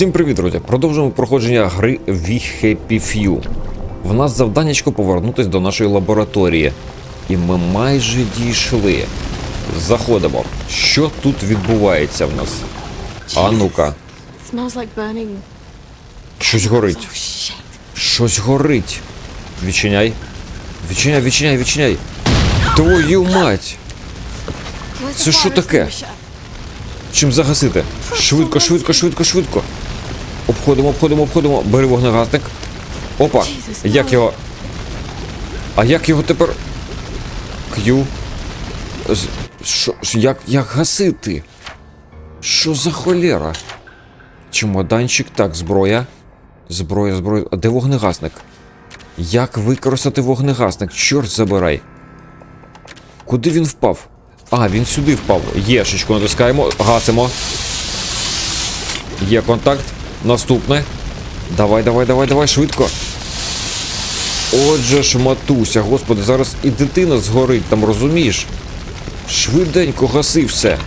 Всім привіт, друзі! Продовжуємо проходження гри We Happy Few. В нас завданнячко повернутись до нашої лабораторії. І ми майже дійшли. Заходимо. Що тут відбувається в нас? А ну-ка, щось горить. Oh. Щось горить. Відчиняй. Відчиняй, відчиняй, відчиняй. Твою мать! Це що таке? Чим загасити? Швидко, швидко, швидко, швидко. Обходимо, обходимо, обходимо. Бери вогнегасник. Опа. Як його. А як його тепер. К'ю. Що, як, як гасити? Що за холєра? Чемоданчик, так, зброя. Зброя, зброя. А де вогнегасник? Як використати вогнегасник? Чорт забирай. Куди він впав? А, він сюди впав. Єшечку натискаємо, гасимо. Є контакт. Наступне. Давай, давай, давай, давай, швидко. Отже ж, матуся, господи, зараз і дитина згорить там, розумієш? Швиденько гаси все.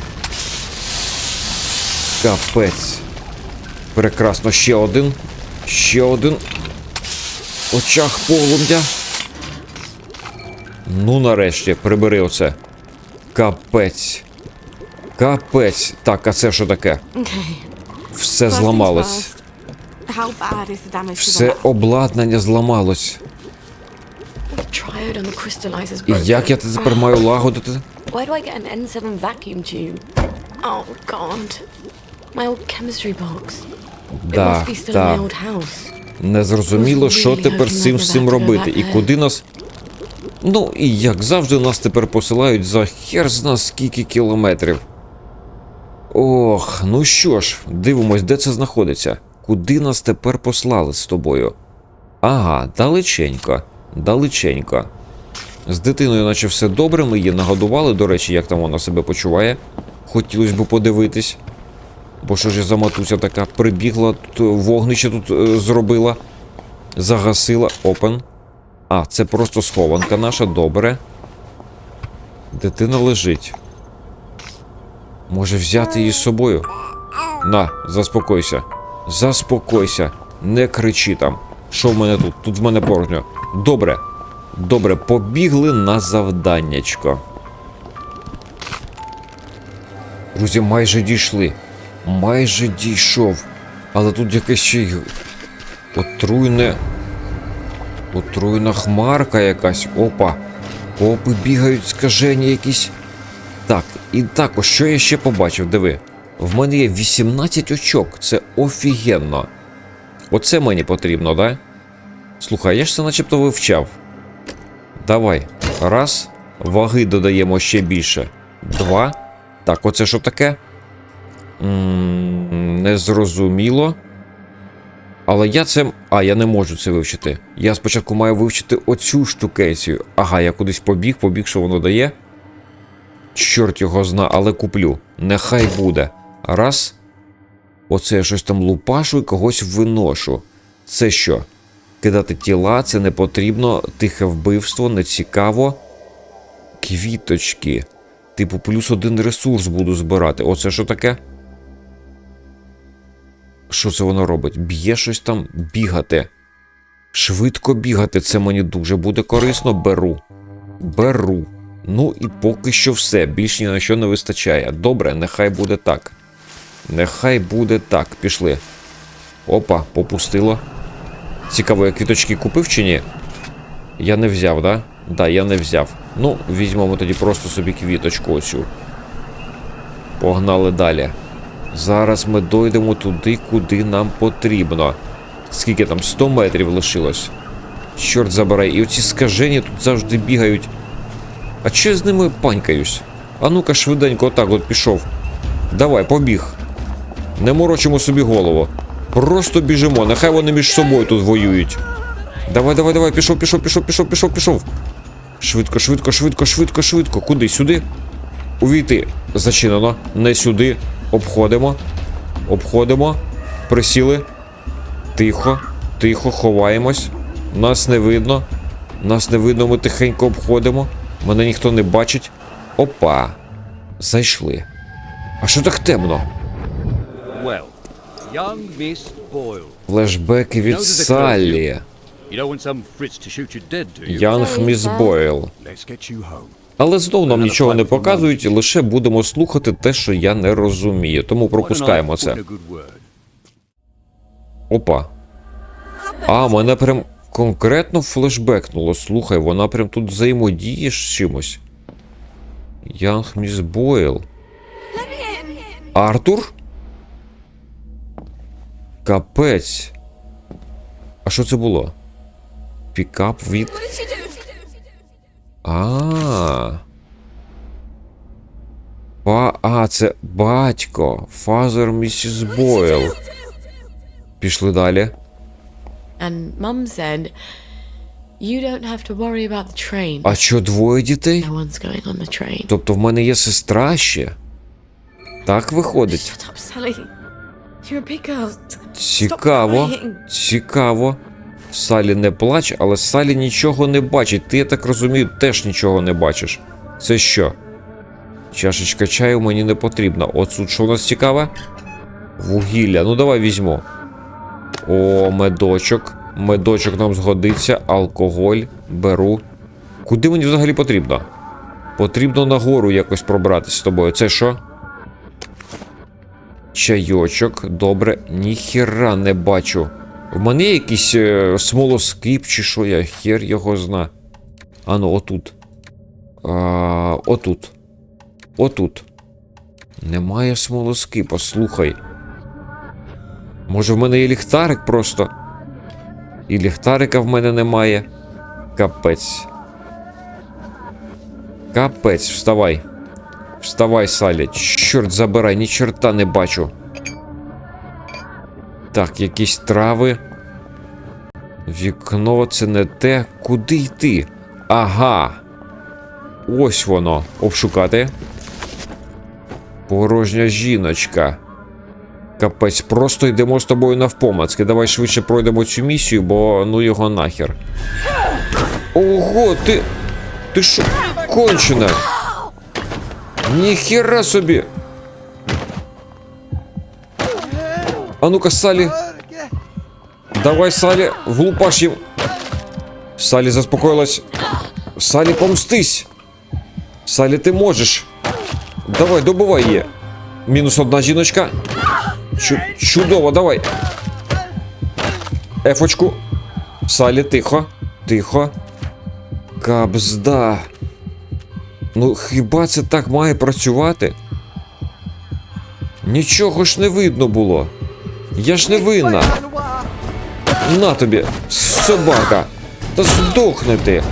Капець. Прекрасно, ще один. Ще один. Очах полум'я. Ну, нарешті, прибери оце. Капець. Капець. Так, а це що таке? Все зламалось. Все обладнання зламалось. The triode on the crystallizer's І як я це тепер маю лагодити? Why do I get an N7 vacuum tube? Oh god. My old chemistry box. It Да, must be still in my так. old house. Незрозуміло, що тепер з цим всім робити. І куди нас. Ну, і як завжди, нас тепер посилають за хер зна скільки кілометрів. Ох, ну що ж, дивимось, де це знаходиться. Куди нас тепер послали з тобою? Ага, далеченько, далеченько. З дитиною, наче все добре, ми її нагодували. До речі, як там вона себе почуває. Хотілося б подивитись. Бо що ж я за матуся така прибігла, тут вогнище тут е, зробила, загасила. Опен. А, це просто схованка наша, добре. Дитина лежить. Може взяти її з собою? На, заспокойся. Заспокойся. Не кричи там. Що в мене тут? Тут в мене порожньо. Добре. Добре, побігли на завданнячко. Друзі, майже дійшли. Майже дійшов. Але тут якесь ще й отруйне. Отруйна хмарка якась. Опа. Опи бігають скажені якісь. Так, і також, що я ще побачив, диви. В мене є 18 очок, це офігенно. Оце мені потрібно, да? Слухай, я ж це начебто вивчав. Давай. Раз. Ваги додаємо ще більше. Два. Так, оце що таке? Незрозуміло. Але я це. А, я не можу це вивчити. Я спочатку маю вивчити оцю штукецію. Ага, я кудись побіг, побіг, що воно дає. Чорт його зна, але куплю. Нехай буде. Раз. Оце я щось там лупашу і когось виношу. Це що? Кидати тіла, це не потрібно. Тихе вбивство, не цікаво. Квіточки. Типу, плюс один ресурс буду збирати. Оце що таке? Що це воно робить? Б'є щось там бігати. Швидко бігати, це мені дуже буде корисно. Беру. Беру. Ну і поки що все. Більш ні на що не вистачає. Добре, нехай буде так. Нехай буде так. Пішли. Опа, попустило. Цікаво, я квіточки купив чи ні? Я не взяв, да? Да, я не взяв. Ну, візьмемо тоді просто собі квіточку оцю. Погнали далі. Зараз ми дойдемо туди, куди нам потрібно. Скільки там? 100 метрів лишилось. Чорт забирай, і оці скажені тут завжди бігають. А чи з ними панькаюсь? А ну-ка швиденько отак от пішов. Давай, побіг. Не морочимо собі голову. Просто біжимо, нехай вони між собою тут воюють. Давай, давай, давай, пішов, пішов, пішов, пішов, пішов, пішов. Швидко, швидко, швидко, швидко, швидко. Куди? Сюди? Увійти. Зачинено. Не сюди. Обходимо. Обходимо. Присіли. Тихо. Тихо, ховаємось. Нас не видно. Нас не видно, ми тихенько обходимо. Мене ніхто не бачить. Опа. Зайшли. А що так темно? Флешбеки від Саллі. You don't want some Fritz to shoot you dead, do you? Янг Міс Бойл. Let's get you home. Але знову нам нічого не показують, лише будемо слухати те, що я не розумію. Тому пропускаємо це. Опа. А, мене прям конкретно флешбекнуло. Слухай, вона прям тут взаємодіє з чимось. Янг Міс Бойл. Артур? Капець. А що це було? Пікап від. А. Ба... А, це батько. Фазер місіс Бойл. Пішли далі. And Mum said, You don't have to worry about the train. А що, двоє дітей? No one's going on the train. Тобто в мене є сестра ще? Так виходить. Shut up, Sally. Цікаво. Цікаво. Салі не плач, але Салі нічого не бачить. Ти, я так розумію, теж нічого не бачиш. Це що? Чашечка чаю мені не потрібна. От тут що у нас цікаве? Вугілля. Ну давай візьму. О, медочок. Медочок нам згодиться. Алкоголь. Беру. Куди мені взагалі потрібно? Потрібно нагору якось пробратися з тобою. Це що? Чайочок. Добре. Ніхіра не бачу. В мене якийсь е, смолоскип чи що, я хер його зна. Ану, отут. А, отут. Отут. Немає смолоскипа, слухай. Може в мене є ліхтарик просто? І ліхтарика в мене немає. Капець. Капець, вставай. Вставай, Салі. Чорт забирай, ні чорта не бачу. Так, якісь трави. Вікно це не те. Куди йти? Ага. Ось воно. Обшукати. Порожня жіночка. Капець, просто йдемо з тобою навпомацки. Давай швидше пройдемо цю місію, бо ну його нахер. Ого, ти. Ти що? Кончена? Ніхіра собі. А ну-ка, Салі. Давай, Салі, влупаш їм. Салі заспокоїлась. Салі, помстись. Салі, ти можеш. Давай, добивай її. Мінус одна жіночка. Чу- чудово, давай. Ефочку. Салі, тихо. Тихо. Кабзда. Ну, хіба це так має працювати? Нічого ж не видно було. Я ж не винна. На тобі, собака. Та здохни ти.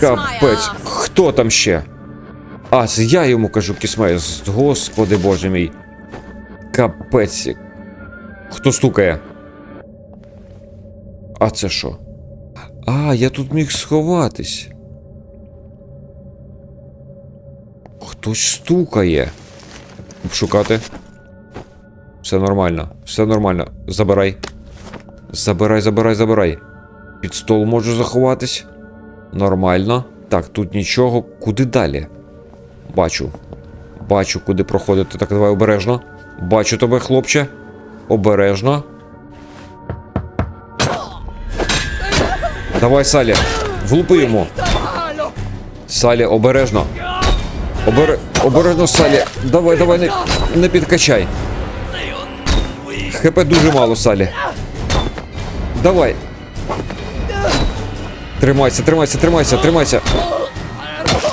Капець. Хто там ще? А, це я йому кажу кісмею. Господи боже мій. Капець. Хто стукає? А це що? А, я тут міг сховатись. Хтось стукає. Шукати. Все нормально, все нормально. Забирай. Забирай, забирай, забирай. Під стол можу заховатись. Нормально. Так, тут нічого. Куди далі? Бачу. Бачу, куди проходити. Так, давай обережно. Бачу тебе, хлопче. Обережно. Давай, Салі. Влупи йому. Салі, обережно. Обер... Обережно, Салі. Давай, давай, не, не підкачай. ХП дуже мало, Салі. Давай. Тримайся, тримайся, тримайся, тримайся.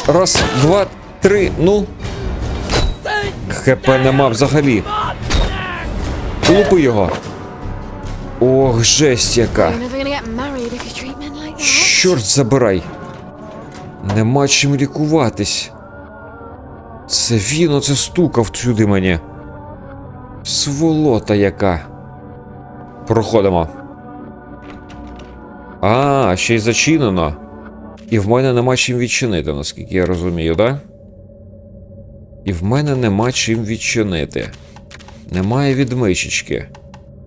Раз, два, три, ну. ХП нема взагалі. Лупи його. Ох, жесть яка. Чорт забирай. Нема чим лікуватись. Це він оце стукав сюди мені. Сволота яка. Проходимо. А, ще й зачинено. І в мене нема чим відчинити, наскільки я розумію, да? І в мене нема чим відчинити. Немає відмичечки.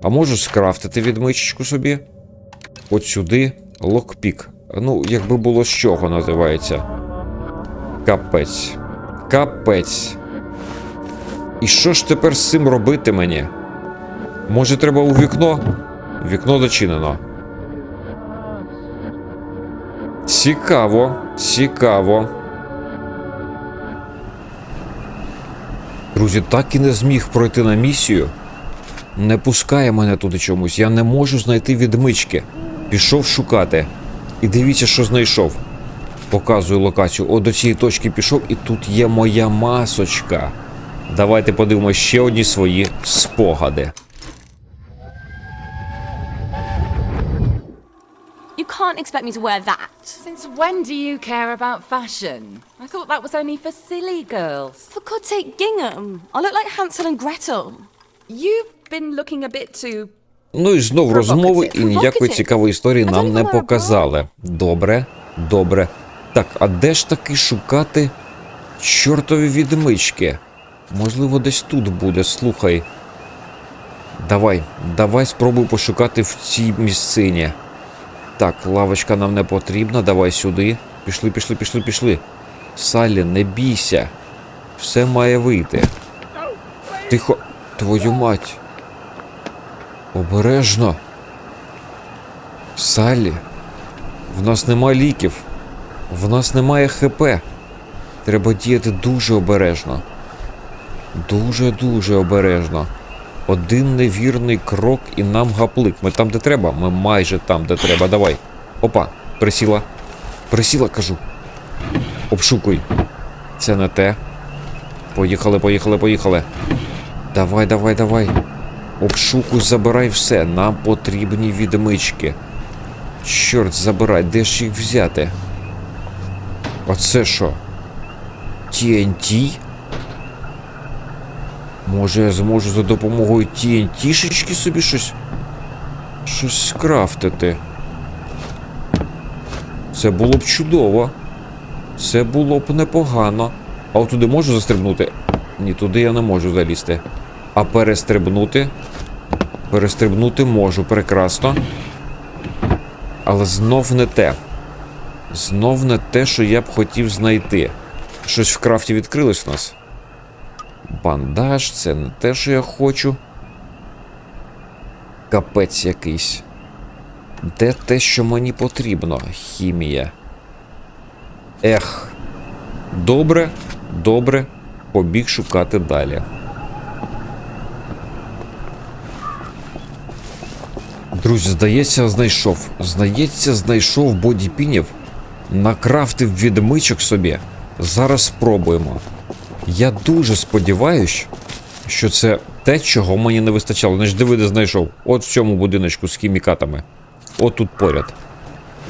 А можу скрафтити відмичечку собі? От сюди локпік. Ну, якби було з чого називається. Капець. Капець. І що ж тепер з цим робити мені? Може, треба у вікно? Вікно зачинено. Цікаво, цікаво. Друзі, так і не зміг пройти на місію. Не пускає мене туди чомусь. Я не можу знайти відмички. Пішов шукати. І дивіться, що знайшов. Показую локацію. О, до цієї точки пішов, і тут є моя масочка. Давайте подивимося ще одні свої спогади. You can't expect me to wear that. Since when do you care about fashion? I thought that was only for silly girls. For God's sake, gingham. I look like Hansel and Gretel. You've been looking a bit too. Ну і знов розмови, і ніякої цікавої історії нам не показали. Добре, добре. Так, а де ж таки шукати чортові відмички? Можливо, десь тут буде, слухай. Давай, давай спробуй пошукати в цій місцині. Так, лавочка нам не потрібна, давай сюди. Пішли, пішли, пішли, пішли. Саллі, не бійся. Все має вийти. Тихо, твою мать. Обережно. Саллі, в нас нема ліків. В нас немає ХП. Треба діяти дуже обережно. Дуже-дуже обережно. Один невірний крок і нам гаплик. Ми там, де треба. Ми майже там, де треба. Давай. Опа, присіла. Присіла, кажу. Обшукуй. Це не те. Поїхали, поїхали, поїхали. Давай, давай, давай. Обшукуй, забирай все. Нам потрібні відмички. Чорт, забирай, де ж їх взяти? Оце що? TNT? Може, я зможу за допомогою TNT-шечки собі щось. Щось скрафтити. Це було б чудово. Це було б непогано. А от туди можу застрибнути? Ні, туди я не можу залізти. А перестрибнути? Перестрибнути можу, прекрасно. Але знов не те. Знов не те, що я б хотів знайти. Щось в крафті відкрилось у нас. Бандаж, це не те, що я хочу. Капець якийсь. Де те, що мені потрібно? Хімія. Ех. Добре, добре. Побіг шукати далі. Друзі, здається, знайшов. Здається, знайшов бодіпінів. Накрафтив відмичок собі. Зараз спробуємо. Я дуже сподіваюсь, що це те, чого мені не вистачало. Не ж диви, де знайшов. От в цьому будиночку з хімікатами. От тут поряд.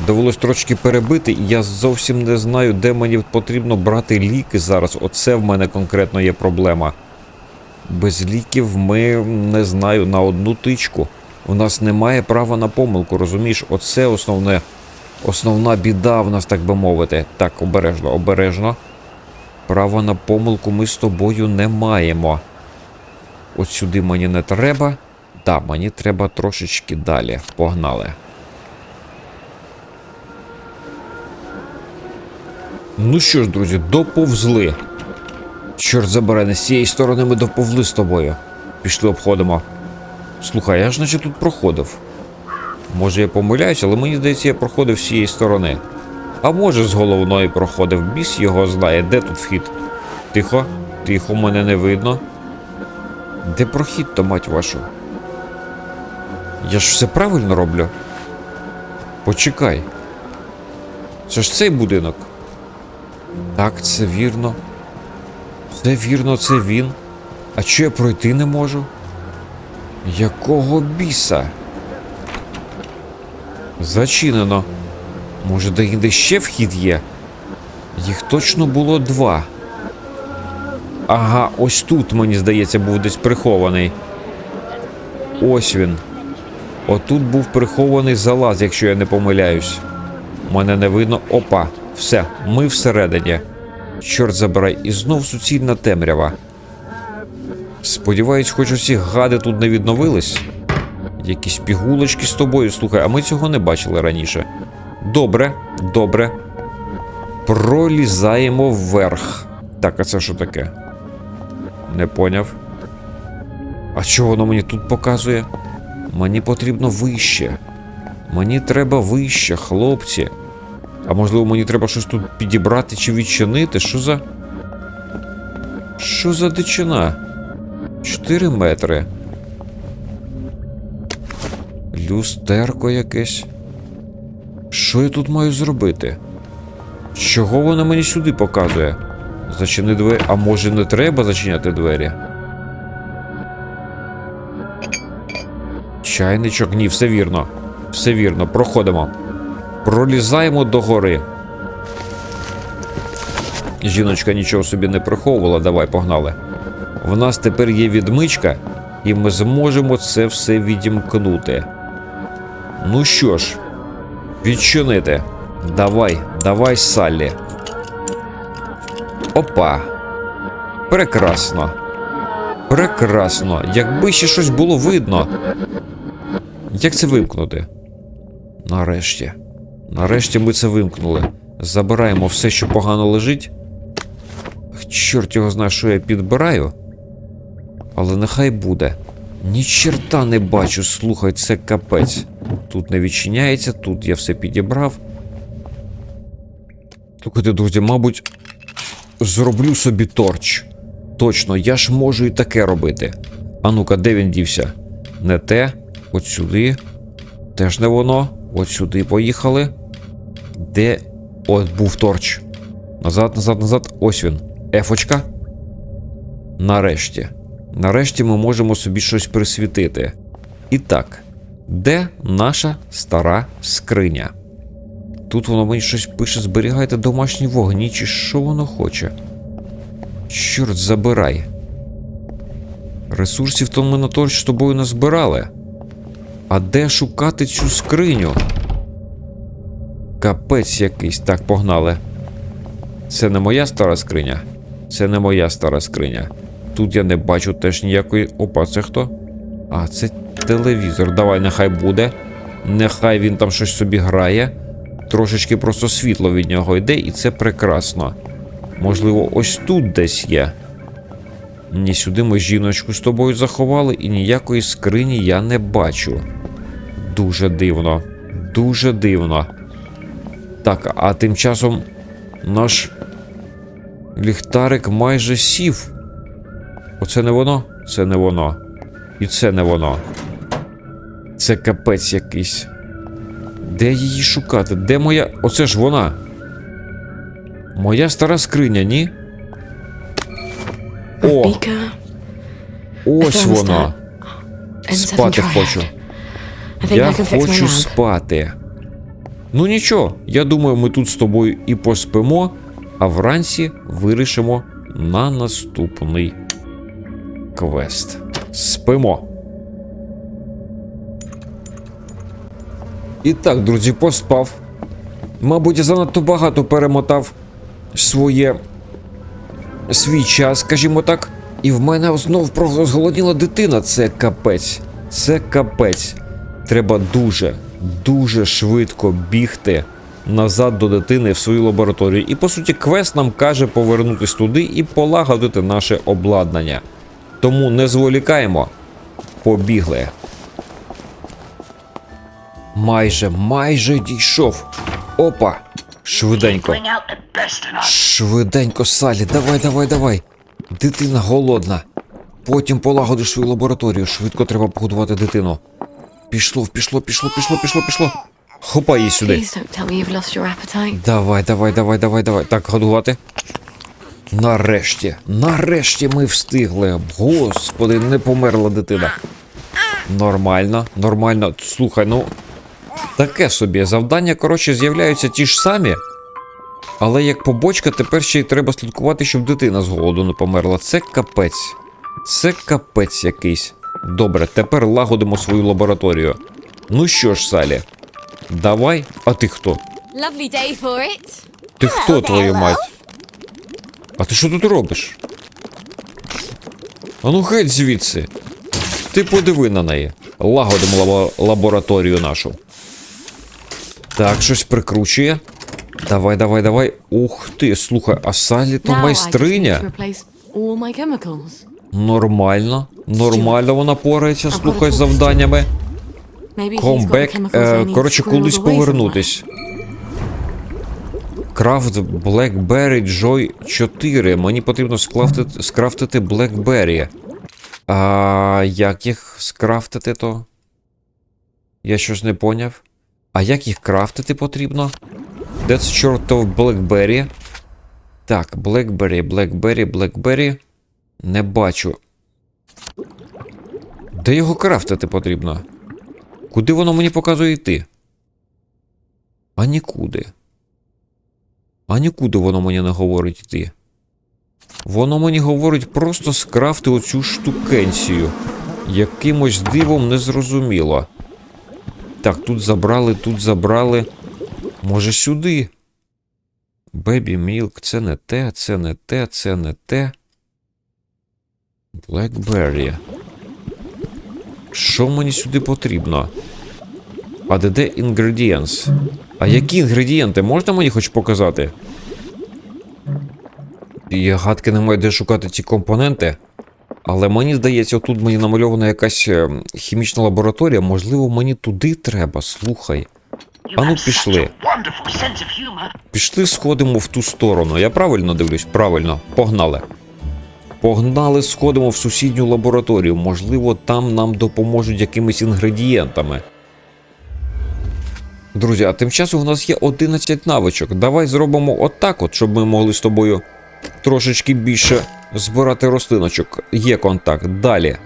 Довелось трошки перебити, і я зовсім не знаю, де мені потрібно брати ліки зараз. Оце в мене конкретно є проблема. Без ліків ми не знаю на одну тичку. У нас немає права на помилку, розумієш? Оце основне, основна біда в нас, так би мовити. Так, обережно, обережно. Права на помилку ми з тобою не маємо. От сюди мені не треба. Да, мені треба трошечки далі. Погнали. Ну що ж, друзі, доповзли. Чорт забирай, з цієї сторони ми доповзли з тобою. Пішли обходимо. Слухай, я ж наче тут проходив. Може я помиляюсь, але мені здається, я проходив з цієї сторони. А може з головної проходив, біс його знає, де тут вхід. Тихо, тихо, мене не видно. Де прохід, то мать вашу? Я ж все правильно роблю. Почекай. Це ж цей будинок. Так, це вірно. Це вірно, це він. А чи я пройти не можу? Якого біса? Зачинено. Може, де ще вхід є? Їх точно було два. Ага, ось тут, мені здається, був десь прихований. Ось він. Отут був прихований залаз, якщо я не помиляюсь. Мене не видно. Опа, все, ми всередині. Чорт забирай, і знов суцільна темрява. Сподіваюсь, хоч усі гади тут не відновились. Якісь пігулочки з тобою, слухай, а ми цього не бачили раніше. Добре, добре. Пролізаємо вверх. Так, а це що таке? Не поняв. А що воно мені тут показує? Мені потрібно вище. Мені треба вище, хлопці. А можливо, мені треба щось тут підібрати чи відчинити? Що за. Що за дичина? 4 метри. Люстерко якесь. Що я тут маю зробити? Чого вона мені сюди показує? Зачини двері. А може не треба зачиняти двері? Чайничок, ні, все вірно. Все вірно, проходимо. Пролізаємо до гори. Жіночка нічого собі не приховувала, давай погнали. В нас тепер є відмичка, і ми зможемо це все відімкнути. Ну що ж, відчинити. Давай, давай, Саллі. Опа. Прекрасно. Прекрасно. Якби ще щось було видно. Як це вимкнути? Нарешті. Нарешті ми це вимкнули. Забираємо все, що погано лежить. Чорт його знає, що я підбираю. Але нехай буде. Ні черта не бачу, слухай, це капець. Тут не відчиняється, тут я все підібрав. Слухайте, друзі, мабуть, зроблю собі торч. Точно, я ж можу і таке робити. А ну-ка, де він дівся? Не те, от сюди. Теж не воно. От сюди поїхали. Де. От був торч. Назад, назад, назад. Ось він. Ефочка. Нарешті. Нарешті ми можемо собі щось присвітити. І так, де наша стара скриня? Тут воно мені щось пише: зберігайте домашні вогні, чи що воно хоче. Чорт забирай. Ресурсів то ми на торч з тобою не збирали. А де шукати цю скриню? Капець якийсь. Так, погнали. Це не моя стара скриня. Це не моя стара скриня. Тут я не бачу теж ніякої. Опа, це хто? А, це телевізор. Давай, нехай буде. Нехай він там щось собі грає. Трошечки просто світло від нього йде, і це прекрасно. Можливо, ось тут десь є. Ні, сюди ми жіночку з тобою заховали, і ніякої скрині я не бачу. Дуже дивно. Дуже дивно. Так, а тим часом наш ліхтарик майже сів. Оце не воно? Це не воно. І це не воно. Це капець якийсь. Де її шукати? Де моя. Оце ж вона. Моя стара скриня, ні? О, ось. And Спати хочу. Я хочу спати. Ну нічого, я думаю, ми тут з тобою і поспимо, а вранці вирішимо на наступний квест. Спимо. І так, друзі, поспав. Мабуть, занадто багато перемотав своє свій час, скажімо так. І в мене знов зголодніла дитина. Це капець. Це капець. Треба дуже, дуже швидко бігти назад до дитини в свою лабораторію. І по суті, квест нам каже повернутися туди і полагодити наше обладнання. Тому не зволікаємо. Побігли. Майже, майже дійшов. Опа! Швиденько. Швиденько, Салі, давай, давай, давай. Дитина голодна. Потім полагодиш свою лабораторію. Швидко треба погодувати дитину. Пішло, пішло, пішло, пішло, пішло, пішло. Хопай її сюди. Давай, давай, давай, давай, давай. Так, годувати. Нарешті, нарешті ми встигли. Господи, не померла дитина. Нормально, нормально. Слухай, ну. Таке собі. Завдання, коротше, з'являються ті ж самі. Але як побочка, тепер ще й треба слідкувати, щоб дитина з голоду не померла. Це капець. Це капець якийсь. Добре, тепер лагодимо свою лабораторію. Ну що ж, Салі, давай. А ти хто? Ти хто, твою мать? А ти що тут робиш? А ну геть звідси. Ти подиви на неї. Лагодимо лабо- лабораторію нашу. Так, щось прикручує. Давай, давай, давай. Ух ти, слухай, а Салі то майстриня. Нормально. Нормально вона порається, слухай, з завданнями. Комбек. Коротше, кудись повернутись. Крафт Blackberry Joy 4. Мені потрібно скрафтити, скрафтити Blackberry. А як їх скрафтити то? Я щось не поняв. А як їх крафтити потрібно? Де це чортов Blackberry? Так, Blackberry, Blackberry, Blackberry. Не бачу. Де його крафтити потрібно? Куди воно мені показує йти? А нікуди. А нікуди воно мені не говорить йти. Воно мені говорить просто скрафти оцю штукенцію. Якимось дивом незрозуміло. Так, тут забрали, тут забрали. Може сюди. Бебі Мілк, це не те, це не те, це не те. Blackberry. Що мені сюди потрібно? А де де ingredients? А які інгредієнти можна мені хоч показати? Я гадки не маю де шукати ці компоненти. Але мені здається, тут мені намальована якась е, хімічна лабораторія. Можливо, мені туди треба, слухай. А ну пішли. Пішли, сходимо в ту сторону. Я правильно дивлюсь? Правильно. Погнали. Погнали, сходимо в сусідню лабораторію. Можливо, там нам допоможуть якимись інгредієнтами. Друзі, а тим часом в нас є 11 навичок. Давай зробимо отак, от, щоб ми могли з тобою трошечки більше збирати рослиночок. Є контакт. Далі.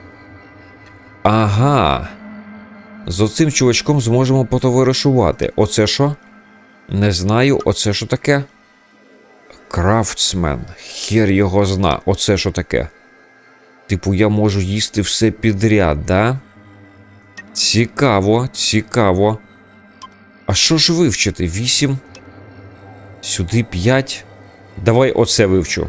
Ага. З оцим чувачком зможемо потоваришувати. Оце що? Не знаю, оце що таке? Крафтсмен. Хер його зна. Оце що таке? Типу, я можу їсти все підряд, да? Цікаво, цікаво. А що ж вивчити? Вісім. Сюди п'ять. Давай оце вивчу.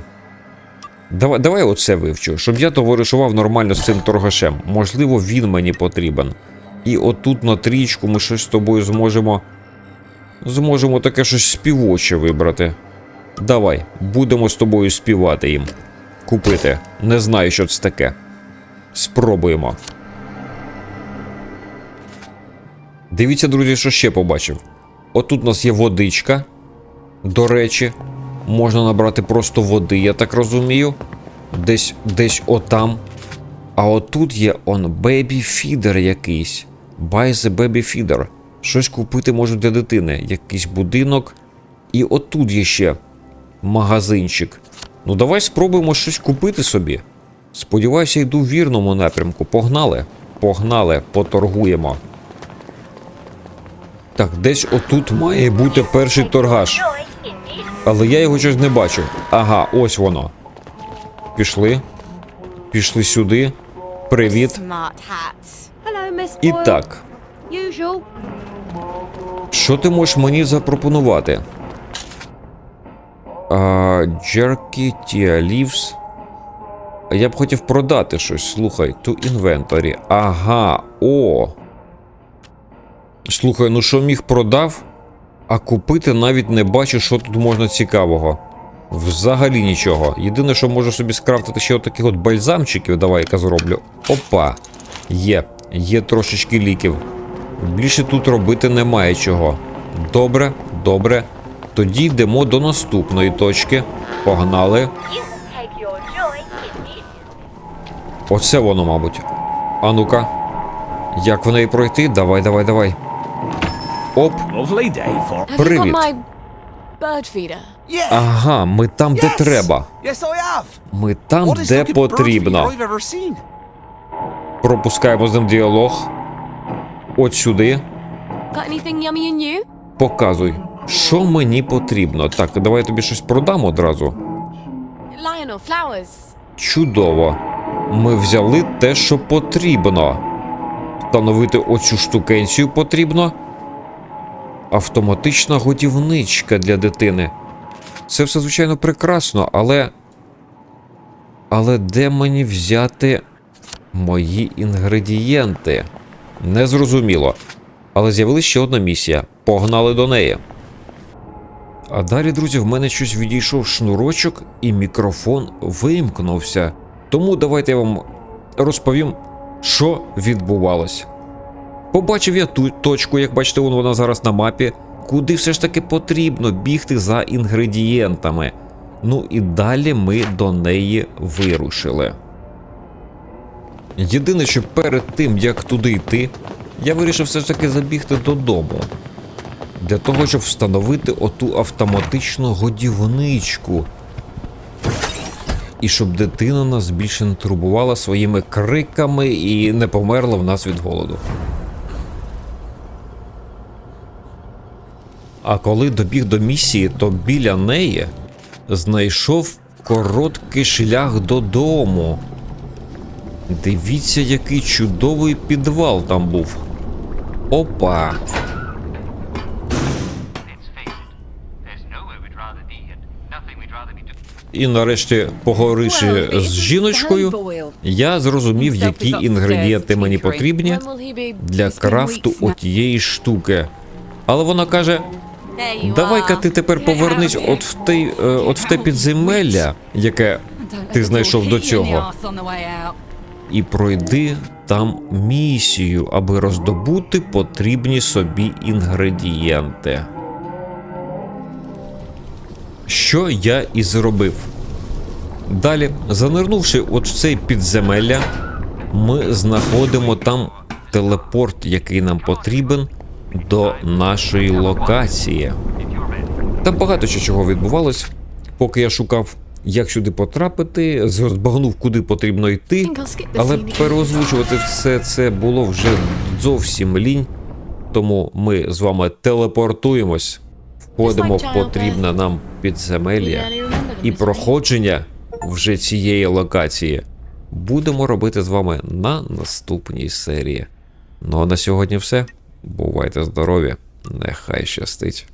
Давай, давай оце вивчу, щоб я товаришував нормально з цим торгашем. Можливо, він мені потрібен. І отут на трічку ми щось з тобою зможемо. Зможемо таке щось співоче вибрати. Давай, будемо з тобою співати їм. Купити. Не знаю, що це таке. Спробуємо. Дивіться, друзі, що ще побачив. Отут у нас є водичка. До речі, можна набрати просто води, я так розумію. Десь десь отам. А отут є он бебі фідер якийсь. Buy the baby feeder. Щось купити можу для дитини. Якийсь будинок. І отут є ще магазинчик. Ну, давай спробуємо щось купити собі. Сподіваюся, йду в вірному напрямку. Погнали. Погнали, поторгуємо. Так, десь отут має бути перший торгаш. Але я його щось не бачу. Ага, ось воно. Пішли. Пішли сюди. Привіт. І так, що ти можеш мені запропонувати? А, Jerky Tia Leaves. Я б хотів продати щось. Слухай, ту інвенторі. Ага, о. Слухай, ну що міг продав, а купити навіть не бачу, що тут можна цікавого. Взагалі нічого. Єдине, що можу собі скрафтити ще отаких от бальзамчиків, давай-ка зроблю. Опа. Є. Є трошечки ліків. Більше тут робити немає чого. Добре, добре. Тоді йдемо до наступної точки. Погнали. Оце воно, мабуть. А ну-ка. Як в неї пройти? Давай, давай, давай. Оп. Привіт. my bird feeder? Yeah. Ага, ми там, де треба. Yes, I have. Ми там, де потрібно. feeder I've ever seen. Пропускаємо з ним діалог. От сюди. Got anything yummy and new? Показуй. Що мені потрібно? Так, давай я тобі щось продам одразу. Чудово. Ми взяли те, що потрібно. Встановити оцю штукенцію потрібно. Автоматична годівничка для дитини. Це все, звичайно, прекрасно, але. Але де мені взяти мої інгредієнти? Незрозуміло. Але з'явилася ще одна місія. Погнали до неї. А далі, друзі, в мене щось відійшов шнурочок, і мікрофон вимкнувся. Тому давайте я вам розповім, що відбувалось. Побачив я ту точку, як бачите, вон вона зараз на мапі, куди все ж таки потрібно бігти за інгредієнтами. Ну і далі ми до неї вирушили. Єдине, що перед тим, як туди йти, я вирішив все ж таки забігти додому. Для того, щоб встановити оту автоматичну годівничку. І щоб дитина нас більше не турбувала своїми криками і не померла в нас від голоду. А коли добіг до місії, то біля неї знайшов короткий шлях додому. Дивіться, який чудовий підвал там був. Опа! І нарешті, поговоривши з жіночкою, я зрозумів, які інгредієнти мені потрібні для крафту отієї штуки. Але вона каже: давай-ка ти тепер повернись от в те, е, от в те підземелля, яке ти знайшов до цього, і пройди там місію, аби роздобути потрібні собі інгредієнти. Що я і зробив. Далі, занирнувши от в цей підземелля, ми знаходимо там телепорт, який нам потрібен до нашої локації. Там багато ще чого відбувалось, поки я шукав, як сюди потрапити, збагнув, куди потрібно йти. Але переозвучувати все це було вже зовсім лінь. Тому ми з вами телепортуємось, входимо в потрібне нам підземелля і проходження вже цієї локації будемо робити з вами на наступній серії. Ну а на сьогодні все. Бувайте здорові, нехай щастить.